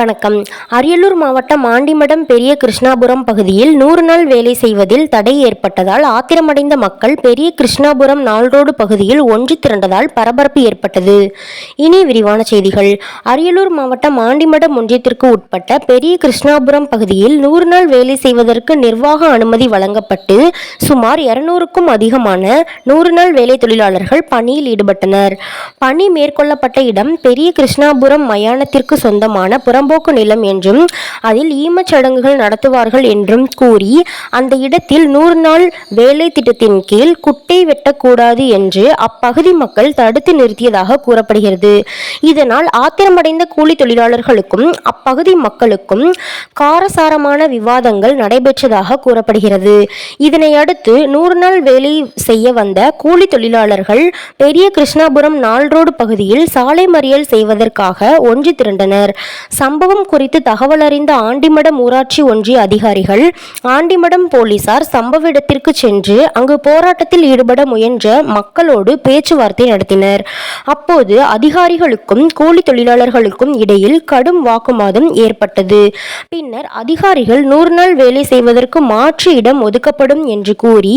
வணக்கம். அரியலூர் மாவட்டம் ஆண்டிமடம் பெரிய கிருஷ்ணாபுரம் பகுதியில் நூறு நாள் வேலை செய்வதில் தடை ஏற்பட்டதால் ஆத்திரமடைந்த மக்கள் பெரிய கிருஷ்ணாபுரம் நாள்ரோடு பகுதியில் ஒன்று திரண்டதால் பரபரப்பு ஏற்பட்டது. இனி விரிவான செய்திகள். அரியலூர் மாவட்டம் ஆண்டிமடம் ஒன்றியத்திற்கு உட்பட்ட பெரிய கிருஷ்ணாபுரம் பகுதியில் நூறு நாள் வேலை செய்வதற்கு நிர்வாக அனுமதி வழங்கப்பட்டு சுமார் இருநூறுக்கும் அதிகமான நூறு நாள் வேலை தொழிலாளர்கள் பணியில் ஈடுபட்டனர். பணி மேற்கொள்ளப்பட்ட இடம் பெரிய கிருஷ்ணாபுரம் மயானத்திற்கு சொந்தமான புறம்போக்கு நிலம் என்றும் அதில் ஈமச் சடங்குகள் நடத்துவார்கள் என்றும் கூறி அந்த இடத்தில் நூறு நாள் வேலை திட்டத்தின் கீழ் குட்டை வெட்டக்கூடாது என்று அப்பகுதி மக்கள் தடுத்து நிறுத்தியதாக கூறப்படுகிறது. இதனால் ஆத்திரமடைந்த கூலி தொழிலாளர்களுக்கும் அப்பகுதி மக்களுக்கும் காரசாரமான விவாதங்கள் நடைபெற்றதாக கூறப்படுகிறது. இதனை அடுத்து நூறு நாள் வேலை செய்ய வந்த கூலி தொழிலாளர்கள் பெரிய கிருஷ்ணாபுரம் நால்ரோடு பகுதியில் சாலை மறியல் செய்வதற்காக ஒன்று திரண்டனர். சம்பவம் குறித்து தகவல் அறிந்த ஆண்டிமடம் ஊராட்சி ஒன்றிய அதிகாரிகள் ஆண்டிமடம் போலீசார் சம்பவ இடத்திற்கு சென்று அங்கு போராட்டத்தில் ஈடுபட முயன்ற மக்களோடு பேச்சுவார்த்தை நடத்தினர். அப்போது அதிகாரிகளுக்கும் கூலி தொழிலாளர்களுக்கும் இடையில் கடும் வாக்குவாதம் ஏற்பட்டது. பின்னர் அதிகாரிகள் நூறு நாள் வேலை செய்வதற்கு மாற்று இடம் ஒதுக்கப்படும் என்று கூறி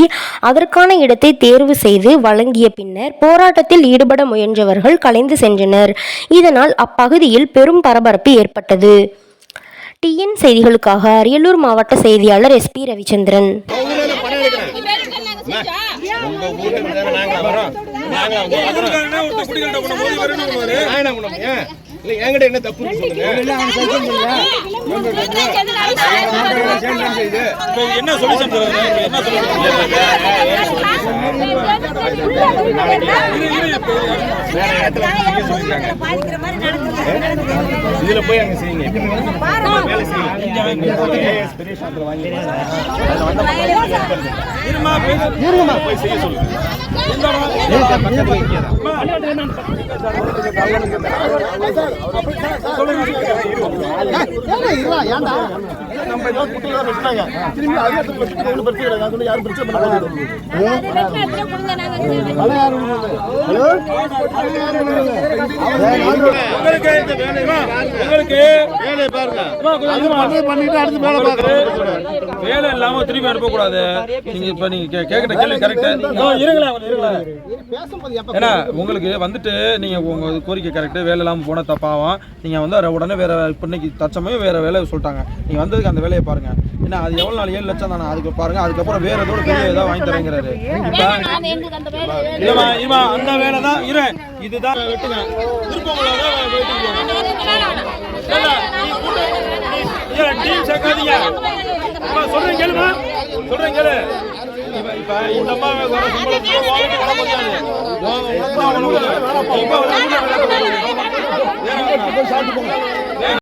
அதற்கான இடத்தை தேர்வு செய்து வழங்கிய பின்னர் போராட்டத்தில் ஈடுபட முயன்றவர்கள் கலைந்து சென்றனர். இதனால் அப்பகுதியில் பெரும் பரபரப்பு ஏற்பட்டது. டிஎன் செய்திகளுக்காக அரியலூர் மாவட்ட செய்தியாளர் எஸ்பி ரவிச்சந்திரன். என்ன தப்பு என்ன சொல்யூஷன் என்ன இதுல போய் அங்க செய்யுங்க வேலை செய்யுங்க போய் செய்ய சொல்லுங்க தான். திரும்பி அதே இடத்துல பிரச்சனை கிடையாது. அது யாரும் பிரச்சனை உங்களுக்கு பாருங்க. பண்ணிட்டு அடுத்து வேலை பார்க்கறோம். வேலை இல்லாம திரும்பி அனுப்ப நீங்க இப்ப நீங்க கே- கேள்வி கரெக்ட் ஏன்னா உங்களுக்கு வந்துட்டு நீங்க உங்க கோரிக்கை கரெக்ட் வேலை இல்லாம போன தப்பாவும் நீங்க வந்து உடனே வேற இப்ப இன்னைக்கு தச்சமே வேற வேலையை சொல்லிட்டாங்க நீங்க வந்ததுக்கு அந்த வேலையை பாருங்க ஏன்னா அது எவ்வளவு நாள்? ஏழு லட்சம் தானே? அதுக்கு பாருங்க அதுக்கப்புறம் வேற ஏதோ பெரிய ஏதாவது வாங்கி தரேங்கிறாரு. இல்லம்மா இவா அந்த வேலை தான். இரு இதுதான் வெட்டுங்க. டீம் சேர்க்காதீங்க. சொல்றேன் கேளுமா சொல்றேன் கேளு. இப்ப இந்த அம்மா வர